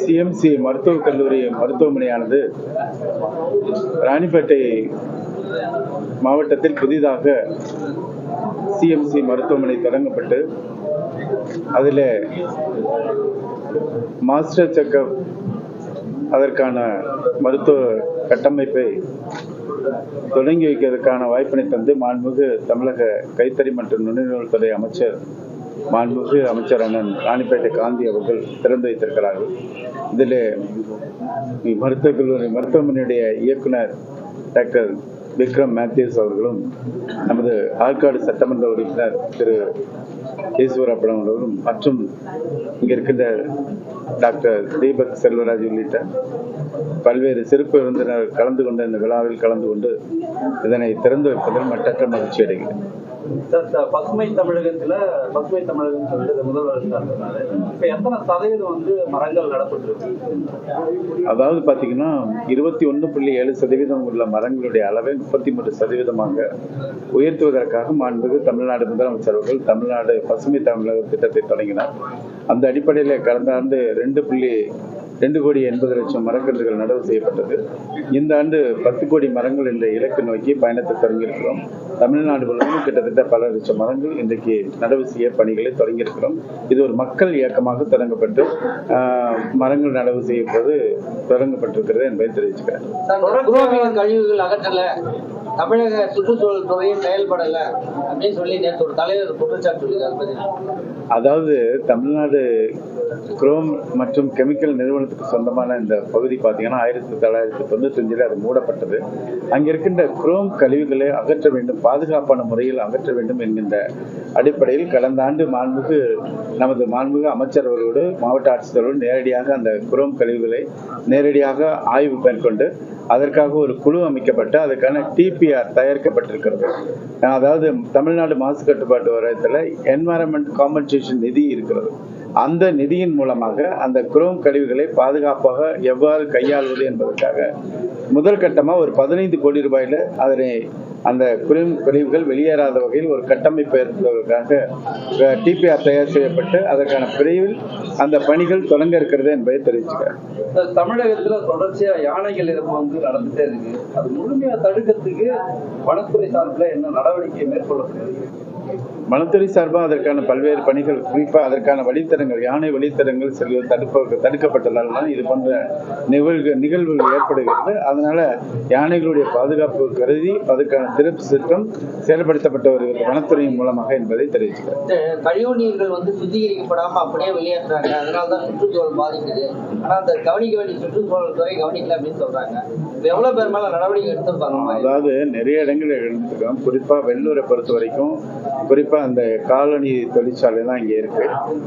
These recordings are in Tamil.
சிஎம்சி மருத்துவக் கல்லூரி மருத்துவமனையானது ராணிப்பேட்டை மாவட்டத்தில் புதிதாக சிஎம்சி மருத்துவமனை தொடங்கப்பட்டு அதில் மாஸ்டர் செக்கப் அதற்கான மருத்துவ கட்டமைப்பை தொடங்கி வைக்கிறதுக்கான வாய்ப்பினை தந்து மாண்புமிகு தமிழக கைத்தறி மற்றும் நுண்ணுணர்வுத்துறை அமைச்சர் மாண்புமிகு அமைச்சர் அண்ணன் ராணிப்பேட்டை காந்தி அவர்கள் திறந்து வைத்திருக்கிறார்கள். இதில் மருத்துவக் கல்லூரி மருத்துவமனையுடைய இயக்குனர் டாக்டர் விக்ரம் மேத்யூஸ் அவர்களும் நமது ஆற்காடு சட்டமன்ற உறுப்பினர் திரு ஈஸ்வரப்படம் அவர்களும் மற்றும் இங்கே இருக்கின்ற டாக்டர் தீபக் செல்வராஜ் உள்ளிட்ட பல்வேறு சிறப்பு விருந்தினர் கலந்து கொண்ட இந்த விழாவில் கலந்து கொண்டு இதனை திறந்து வைப்பதில் மட்டற்ற மகிழ்ச்சி அடைகிறேன். பசுமை தமிழகத்துல பசுமை தமிழகம் சொல்லிட்டு முதல்வர் இப்ப எத்தனை சதவீதம் வந்து மரங்கள் நடப்பட்டிருக்கு? அதாவது பார்த்தீங்கன்னா இருபத்தி ஒன்று புள்ளி ஏழு சதவீதம் உள்ள மரங்களுடைய அளவை முப்பத்தி மூன்று சதவீதமாக உயர்த்துவதற்காக மாண்புமிகு தமிழ்நாடு முதலமைச்சர் அவர்கள் தமிழ்நாடு பசுமை தமிழக திட்டத்தை தொடங்கினார். அந்த அடிப்படையில் கடந்த ஆண்டு ரெண்டு புள்ளி ரெண்டு கோடி எண்பது லட்சம் மரக்கன்றுகள் நடவு செய்யப்பட்டது. இந்த ஆண்டு பத்து கோடி மரங்கள் என்ற இலக்கு நோக்கி பயணத்தை தொடங்கியிருக்கிறோம். தமிழ்நாடு முழுவதும் கிட்டத்தட்ட பல லட்சம் மரங்கள் இன்றைக்கு நடவு செய்ய பணிகளை தொடங்கியிருக்கிறோம். இது ஒரு மக்கள் இயக்கமாக தொடங்கப்பட்டு மரங்கள் நடவு செய்யப்போது தொடங்கப்பட்டிருக்கிறது என்பதை தெரிவிச்சுக்கிறேன். கழிவுகள் அகற்றல. தமிழக சுற்றுச்சூழல் துறையே செயல்படல அப்படின்னு சொல்லி நேற்று ஒரு தலைவர் குற்றச்சாட்டு. அதாவது தமிழ்நாடு குரோம் மற்றும் கெமிக்கல் நிறுவனத்துக்கு சொந்தமான இந்த பகுதி பார்த்தீங்கன்னா ஆயிரத்தி தொள்ளாயிரத்தி தொண்ணூத்தஞ்சில் அது மூடப்பட்டது. அங்கே இருக்கின்ற குரோம் கழிவுகளை அகற்ற வேண்டும் பாதுகாப்பான முறையில் அகற்ற வேண்டும் என்கின்ற அடிப்படையில் கடந்த ஆண்டு மாண்புக்கு நமது மாண்புக அமைச்சர் அவர்களோடு மாவட்ட ஆட்சித்தலைவரோடு நேரடியாக அந்த குரோம் கழிவுகளை நேரடியாக ஆய்வு மேற்கொண்டு அதற்காக ஒரு குழு அமைக்கப்பட்டு அதுக்கான டிபிஆர் தயாரிக்கப்பட்டிருக்கிறது. அதாவது தமிழ்நாடு மாசு கட்டுப்பாட்டு வாரியத்தில் என்வாரன்மெண்ட் காம்பன்சேஷன் நிதி இருக்கிறது. அந்த நிதியின் மூலமாக அந்த குரோம் கழிவுகளை பாதுகாப்பாக எவ்வாறு கையாள்வது என்பதற்காக முதல் கட்டமாக ஒரு பதினைந்து கோடி ரூபாயில் அதனை அந்த குரோம் கழிவுகள் வெளியேறாத வகையில் ஒரு கட்டமைப்பு ஏற்படுவதற்காக டிபிஆர் தயார் செய்யப்பட்டு அதற்கான பிரிவில் அந்த பணிகள் தொடங்க இருக்கிறது என்பதை தெரிவிச்சுக்கிறேன் தமிழகத்தில் தொடர்ச்சியாக யானைகள் இறப்பு வந்து நடந்துட்டே இருக்கு. அது முழுமையாக தடுக்கிறதுக்கு வனத்துறை சார்பில் என்ன நடவடிக்கை மேற்கொள்ளப்படுகிறது வனத்துறை சார்பாக அதற்கான பல்வேறு பணிகள் குறிப்பாக அதற்கான வழித்தடங்கள் யானை வழித்தடங்கள் செல்வது தடுப்ப தடுக்கப்பட்டதால் தான் இது போன்ற நிகழ்வு நிகழ்வுகள் ஏற்படுகிறது. அதனால யானைகளுடைய பாதுகாப்பு கருதி அதற்கான திருப்பு திட்டம் செயல்படுத்தப்பட்டு வருகிறது வனத்துறையின் மூலமாக என்பதை தெரிவிச்சுக்கிறேன். இந்த கழிவு நீர்கள் வந்து சுத்திகரிக்கப்படாம அப்படியே வெளியேற்றுறாங்க. அதனால தான் சுற்றுச்சூழல் பாதிக்குது. ஆனா அந்த கவனிக்க வேண்டிய சுற்றுச்சூழல் துறை கவனிக்கல அப்படின்னு சொல்றாங்க. இது எவ்வளவு பேர் மேல நடவடிக்கை எடுத்திருப்பாங்க? அதாவது நிறைய இடங்கள் எழுந்திருக்கோம் குறிப்பாக வெள்ளூரை பொறுத்த வரைக்கும் குறிப்பாக அந்த காலனி தொழிற்சாலை தான் இங்கே இருக்கு.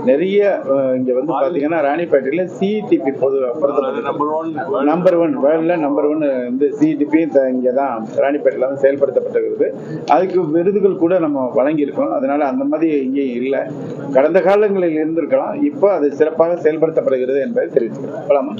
நிறைய இங்க வந்து பார்த்தீங்கன்னா ராணிப்பேட்டையில் சிஇடிபி பொது நம்பர் ஒன் வேர்ல்டில். நம்பர் ஒன் வந்து சிஇடிபி இங்கே தான் ராணிப்பேட்டையில் வந்து செயல்படுத்தப்பட்டிருக்கிறது அதுக்கு விருதுகள் கூட நம்ம வழங்கியிருக்கோம். அதனால அந்த மாதிரி இங்கேயும் இல்லை. கடந்த காலங்களில் இருந்திருக்கலாம். இப்போ அது சிறப்பாக செயல்படுத்தப்படுகிறது என்பதை தெரிவிச்சுக்கிறோம். போலாமா?